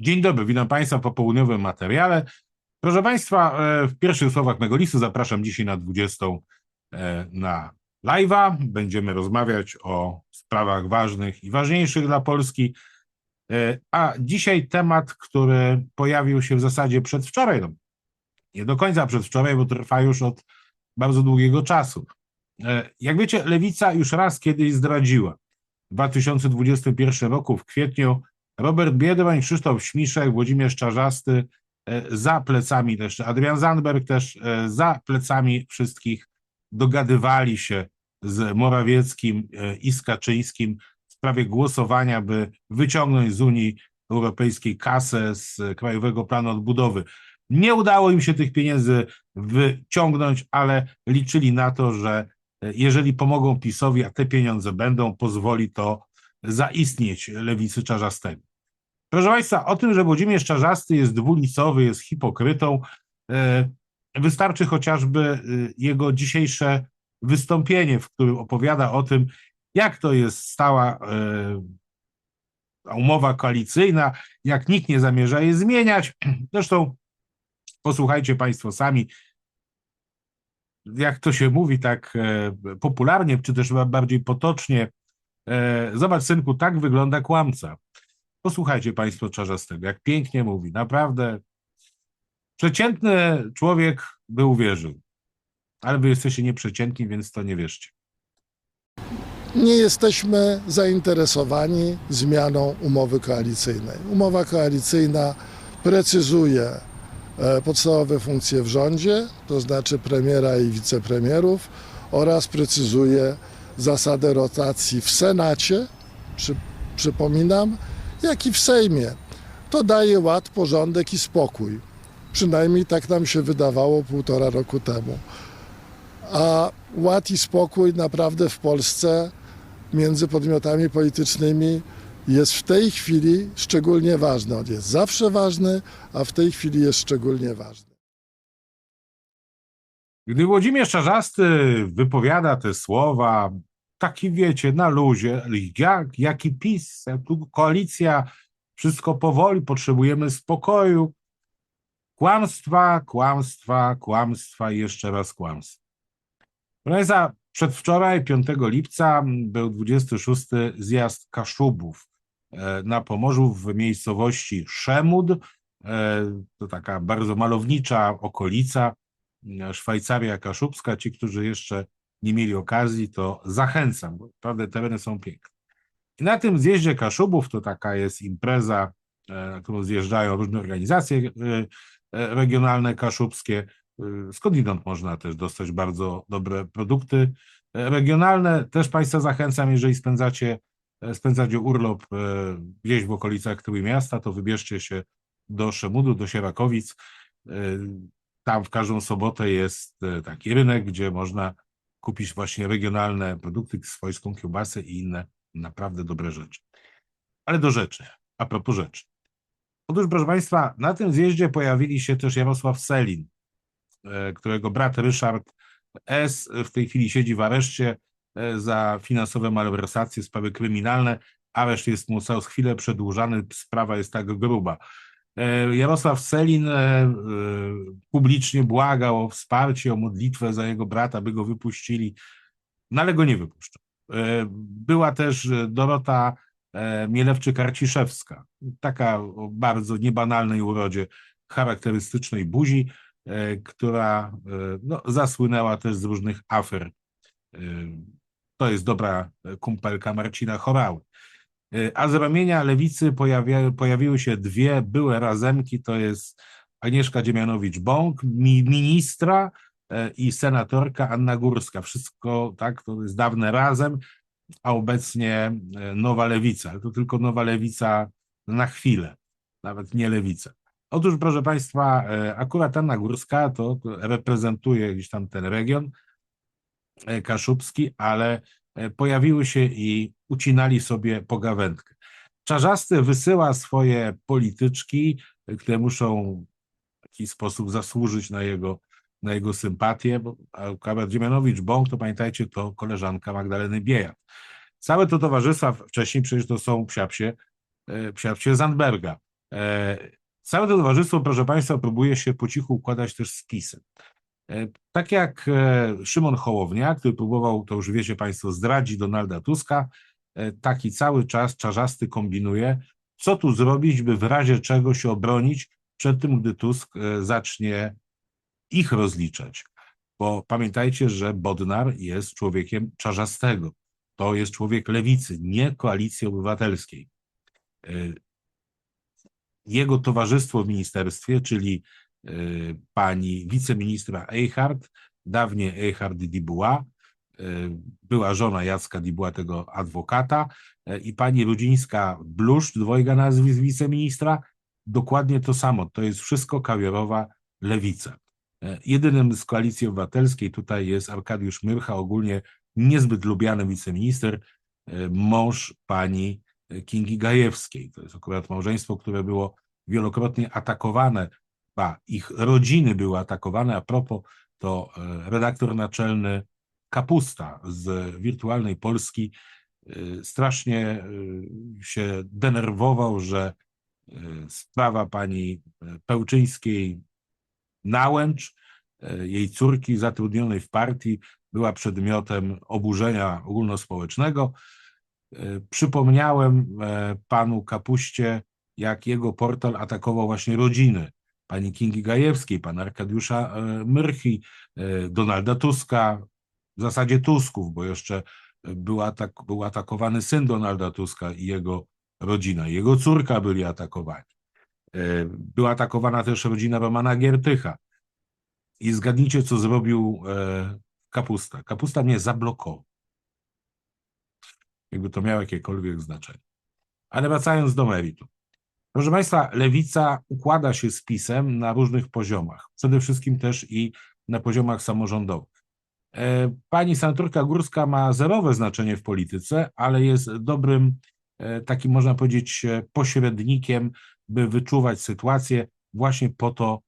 Dzień dobry, witam Państwa po południowym materiale. Proszę Państwa, e, w pierwszych słowach mego listu zapraszam dzisiaj na 20 e, na live'a. Będziemy rozmawiać o sprawach ważnych i ważniejszych dla Polski. E, A dzisiaj temat, który pojawił się w zasadzie przedwczoraj, no, nie do końca przedwczoraj, bo trwa już od bardzo długiego czasu. Jak wiecie, Lewica już raz kiedyś zdradziła. W 2021 roku w kwietniu Robert Biedroń, Krzysztof Śmiszek, Włodzimierz Czarzasty, e, za plecami też Adrian Zandberg, też e, za plecami wszystkich dogadywali się z Morawieckim e, i z Kaczyńskim w sprawie głosowania, by wyciągnąć z Unii Europejskiej kasę z Krajowego Planu Odbudowy. Nie udało im się tych pieniędzy wyciągnąć, ale liczyli na to, że jeżeli pomogą PiSowi, a te pieniądze będą, pozwoli to zaistnieć lewicy czarzastego. Proszę Państwa, o tym, że Włodzimierz Czarzasty jest dwulicowy, jest hipokrytą, e, wystarczy chociażby e, jego dzisiejsze wystąpienie, w którym opowiada o tym, jak to jest stała e, umowa koalicyjna, jak nikt nie zamierza jej zmieniać. Zresztą posłuchajcie Państwo sami, jak to się mówi tak popularnie, czy też bardziej potocznie, zobacz synku, tak wygląda kłamca. Posłuchajcie Państwo Czarzastego, jak pięknie mówi, naprawdę przeciętny człowiek by uwierzył, ale wy jesteście nieprzeciętni, więc to nie wierzcie. nie jesteśmy zainteresowani zmianą umowy koalicyjnej. Umowa koalicyjna precyzuje e, podstawowe funkcje w rządzie, to znaczy premiera i wicepremierów oraz precyzuje zasadę rotacji w Senacie, przy, przypominam, jak i w Sejmie. To daje ład, porządek i spokój. Przynajmniej tak nam się wydawało półtora roku temu. A ład i spokój naprawdę w Polsce między podmiotami politycznymi jest w tej chwili szczególnie ważny. On jest zawsze ważny, a w tej chwili jest szczególnie ważny. Gdy Włodzimierz Czarzasty wypowiada te słowa, taki wiecie, na luzie, jak, jaki PiS, tu koalicja, wszystko powoli, potrzebujemy spokoju. Kłamstwa, kłamstwa, kłamstwa i jeszcze raz kłamstwa. Proszę Państwa, przedwczoraj, 5 lipca, był 26. zjazd Kaszubów e, na Pomorzu w miejscowości Szemud. E, To taka bardzo malownicza okolica, e, Szwajcaria Kaszubska. Ci, którzy jeszcze nie mieli okazji, to zachęcam, bo naprawdę tereny są piękne. I na tym zjeździe Kaszubów, to taka jest impreza, e, na którą zjeżdżają różne organizacje e, e, regionalne kaszubskie. Skądinąd można też dostać bardzo dobre produkty regionalne. Też Państwa zachęcam, jeżeli spędzacie, spędzacie urlop gdzieś w okolicach Trójmiasta, to wybierzcie się do Szemudu, do Sierakowic. Tam w każdą sobotę jest taki rynek, gdzie można kupić właśnie regionalne produkty, swojską kiełbasę i inne naprawdę dobre rzeczy. Ale do rzeczy, a propos rzeczy. Otóż, proszę Państwa, na tym zjeździe pojawili się też Jarosław Selin, e, którego brat Ryszard S. w tej chwili siedzi w areszcie e, za finansowe malwersacje, sprawy kryminalne. Areszt jest mu co chwilę przedłużany, sprawa jest tak gruba. E, Jarosław Selin e, e, publicznie błagał o wsparcie, o modlitwę za jego brata, by go wypuścili, no ale go nie wypuszczą. E, Była też Dorota Mielewczyk-Arciszewska, taka o bardzo niebanalnej urodzie, charakterystycznej buzi, która no, zasłynęła też z różnych afer. To jest dobra kumpelka Marcina Chorały. E, A z ramienia lewicy pojawia, pojawiły się dwie były razemki, to jest Agnieszka Dziemianowicz-Bąk, mi, ministra e, i senatorka Anna Górska. Wszystko, tak, to jest dawne razem, a obecnie e, nowa lewica. To tylko nowa lewica na chwilę, nawet nie lewica. Otóż, proszę Państwa, e, akurat Anna Górska to, reprezentuje gdzieś tam ten region kaszubski, ale pojawiły się i ucinali sobie pogawędkę. Czarzasty wysyła swoje polityczki, e, które muszą w jakiś sposób zasłużyć na jego, na jego sympatię, bo akurat Dziemianowicz-Bąk, to pamiętajcie, to koleżanka Magdaleny Biejat. Całe to towarzystwa wcześniej przecież to są psiapsie, e, psiapsie Zandberga. E, Całe to towarzystwo, proszę Państwa, próbuje się po cichu układać też z PiSem. E, Tak jak e, Szymon Hołownia, który próbował, to już wiecie Państwo, zdradzić Donalda Tuska, e, taki cały czas czarzasty kombinuje, co tu zrobić, by w razie czego się obronić przed tym, gdy Tusk zacznie ich rozliczać. Bo pamiętajcie, że Bodnar jest człowiekiem czarzastego. To jest człowiek lewicy, nie koalicji obywatelskiej. Jego towarzystwo w ministerstwie, czyli pani wiceministra Eichhardt, dawniej Eichhardt Dibuła, e, była żona Jacka Dibuła, tego adwokata, e, i pani Rudzińska-Bluszcz, dwojga nazwisk wiceministra, dokładnie to samo. To jest wszystko kawiorowa lewica. Jedynym z koalicji obywatelskiej tutaj jest Arkadiusz Myrcha, ogólnie niezbyt lubiany wiceminister, mąż pani Kingi Gajewskiej. To jest akurat małżeństwo, które było wielokrotnie atakowane, ba, ich rodziny były atakowane. A propos, to e, redaktor naczelny Kapusta z Wirtualnej Polski e, strasznie e, się denerwował, że sprawa pani Pełczyńskiej Nałęcz, jej córki zatrudnionej w partii, była przedmiotem oburzenia ogólnospołecznego. Przypomniałem panu Kapuście, jak jego portal atakował właśnie rodziny pani Kingi Gajewskiej, pana Arkadiusza e, Myrchi, e, Donalda Tuska, w zasadzie Tusków, bo jeszcze był, atak, był atakowany syn Donalda Tuska i jego rodzina, jego córka byli atakowani. E, Była atakowana też rodzina Romana Giertycha. I zgadnijcie, co zrobił e, Kapusta. Kapusta mnie zablokował. Jakby to miało jakiekolwiek znaczenie. Ale wracając do meritum. Proszę Państwa, lewica układa się z PiSem na różnych poziomach. Przede wszystkim też i na poziomach samorządowych. E, Pani senatorka Górska ma zerowe znaczenie w polityce, ale jest dobrym, e, takim można powiedzieć, e, pośrednikiem, by wyczuwać sytuację. Właśnie po to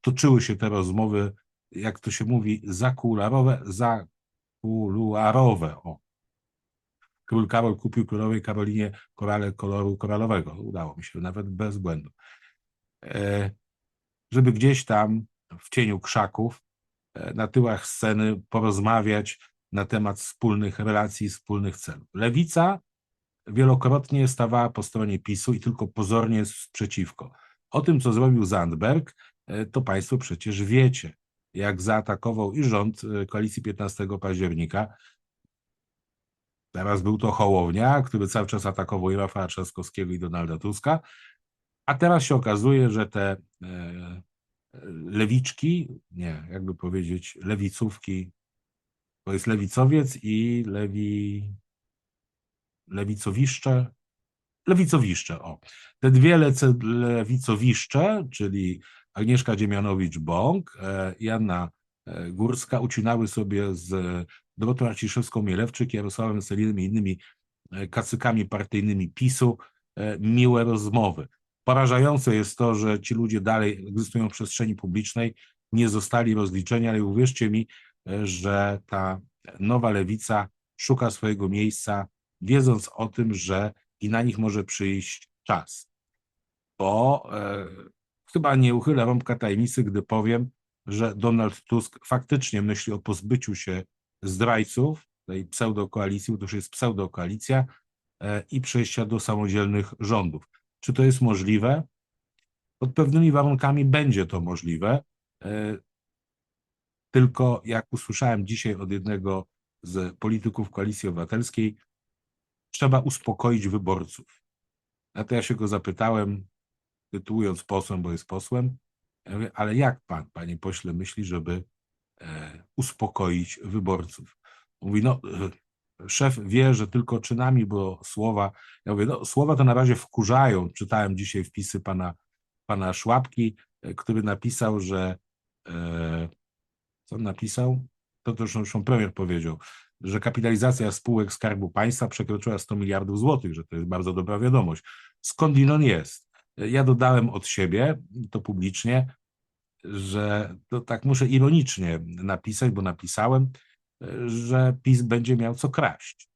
toczyły się te rozmowy, jak to się mówi, zakularowe, zakuluarowe. O. Król Karol kupił królowej Karolinie korale koloru koralowego. Udało mi się, nawet bez błędu. E, Żeby gdzieś tam w cieniu krzaków, e, na tyłach sceny porozmawiać na temat wspólnych relacji, wspólnych celów. Lewica wielokrotnie stawała po stronie PiSu i tylko pozornie jest przeciwko. O tym, co zrobił Zandberg, e, to Państwo przecież wiecie, jak zaatakował i rząd koalicji 15 października. Teraz był to Hołownia, który cały czas atakował i Rafała Trzaskowskiego i Donalda Tuska, a teraz się okazuje, że te e, lewiczki, nie, jakby powiedzieć, lewicówki, to jest lewicowiec i lewi, lewicowiszcze, lewicowiszcze, o. Te dwie lece, lewicowiszcze, czyli Agnieszka Dziemianowicz-Bąk e, e, Górska ucinały sobie z Dorotą Arciszewską-Mielewczyk, Jarosławem Selinem i innymi e, kacykami partyjnymi PiSu e, miłe rozmowy. Porażające jest to, że ci ludzie dalej egzystują w przestrzeni publicznej, nie zostali rozliczeni, ale uwierzcie mi, e, że ta nowa lewica szuka swojego miejsca, wiedząc o tym, że i na nich może przyjść czas. Bo e, chyba nie uchylę rąbka tajemnicy, gdy powiem, że Donald Tusk faktycznie myśli o pozbyciu się zdrajców tej pseudokoalicji, bo to już jest pseudokoalicja e, i przejścia do samodzielnych rządów. Czy to jest możliwe? Pod pewnymi warunkami będzie to możliwe. e, Tylko jak usłyszałem dzisiaj od jednego z polityków Koalicji Obywatelskiej, trzeba uspokoić wyborców. Na to ja się go zapytałem, tytułując posłem, bo jest posłem, ja mówię, ale jak pan, panie pośle, myśli, żeby e, uspokoić wyborców? Mówi, no, szef wie, że tylko czynami, bo słowa, ja mówię, no, słowa to na razie wkurzają. Czytałem dzisiaj wpisy pana, pana Szłapki, e, który napisał, że, e, co on napisał? To też zresztą premier powiedział, że kapitalizacja spółek Skarbu Państwa przekroczyła 100 miliardów złotych, że to jest bardzo dobra wiadomość. Skądinąd jest? Ja dodałem od siebie, to publicznie, że to tak muszę ironicznie napisać, bo napisałem, że PiS będzie miał co kraść.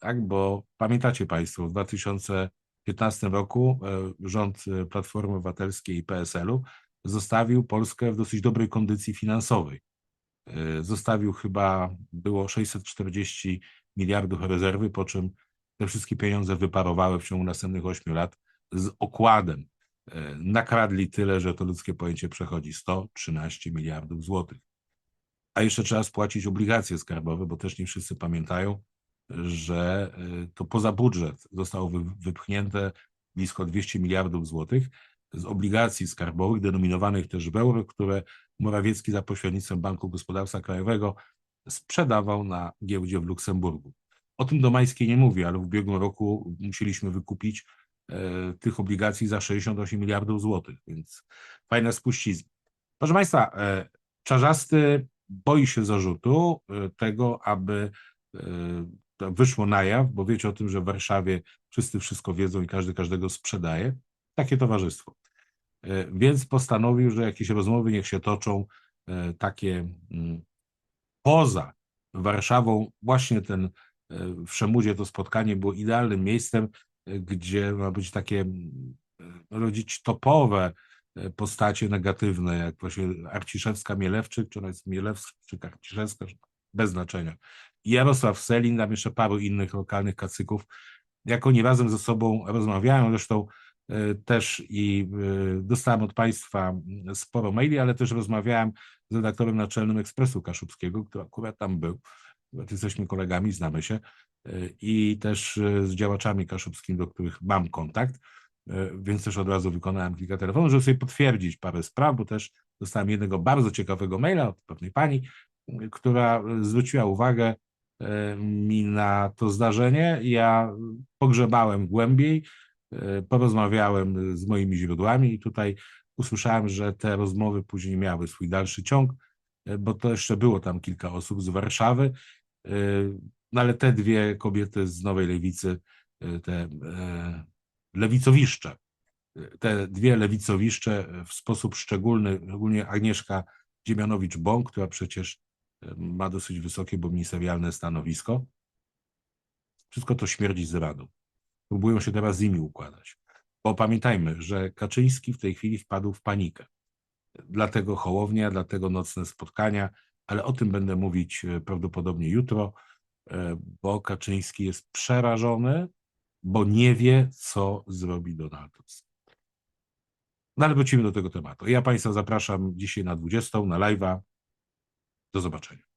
Tak, bo pamiętacie Państwo, w 2000 2015 roku e, rząd e, Platformy Obywatelskiej i PSL-u zostawił Polskę w dosyć dobrej kondycji finansowej. E, Zostawił chyba, było 640 miliardów rezerwy, po czym te wszystkie pieniądze wyparowały w ciągu następnych 8 lat z okładem. E, Nakradli tyle, że to ludzkie pojęcie przechodzi 113 miliardów złotych. A jeszcze trzeba spłacić obligacje skarbowe, bo też nie wszyscy pamiętają, że y, to poza budżet zostało wy- wypchnięte blisko 200 miliardów złotych z obligacji skarbowych, denominowanych też w euro, które Morawiecki za pośrednictwem Banku Gospodarstwa Krajowego sprzedawał na giełdzie w Luksemburgu. O tym Domańskiej nie mówi, ale w ubiegłym roku musieliśmy wykupić e, tych obligacji za 68 miliardów złotych, więc fajna spuścizna. Proszę Państwa, e, Czarzasty boi się zarzutu e, tego, aby e, wyszło na jaw, bo wiecie o tym, że w Warszawie wszyscy wszystko wiedzą i każdy każdego sprzedaje. Takie towarzystwo. E, Więc postanowił, że jakieś rozmowy niech się toczą e, takie mm, poza Warszawą. Właśnie ten e, w Szemudzie to spotkanie było idealnym miejscem, e, gdzie ma być takie e, rodzić topowe e, postacie negatywne, jak właśnie Arciszewska Mielewczyk, czy ona jest Mielewczyk, Arciszewska, bez znaczenia. Jarosław Selin, tam jeszcze paru innych lokalnych kacyków, jak oni razem ze sobą rozmawiają, zresztą e, też i dostałem od Państwa sporo maili, ale też rozmawiałem z redaktorem naczelnym Ekspresu Kaszubskiego, który akurat tam był. Jesteśmy kolegami, znamy się i też e, z działaczami kaszubskimi, do których mam kontakt, e, więc też od razu wykonałem kilka telefonów, żeby sobie potwierdzić parę spraw, bo też dostałem jednego bardzo ciekawego maila od pewnej pani, która zwróciła uwagę e, mi na to zdarzenie. Ja pogrzebałem głębiej, porozmawiałem z moimi źródłami i tutaj usłyszałem, że te rozmowy później miały swój dalszy ciąg, bo to jeszcze było tam kilka osób z Warszawy, no ale te dwie kobiety z Nowej Lewicy, e, te e, lewicowiszcze, e, te dwie lewicowiszcze w sposób szczególny, szczególnie Agnieszka Dziemianowicz-Bąk, która przecież ma dosyć wysokie, bo ministerialne stanowisko. Wszystko to śmierdzi z radą. Próbują się teraz z nimi układać. Bo pamiętajmy, że Kaczyński w tej chwili wpadł w panikę. Dlatego Hołownia, dlatego nocne spotkania, ale o tym będę mówić prawdopodobnie jutro, bo Kaczyński jest przerażony, bo nie wie, co zrobi Donald Tusk. No ale wrócimy do tego tematu. Ja Państwa zapraszam dzisiaj na 20 na live'a. Do zobaczenia.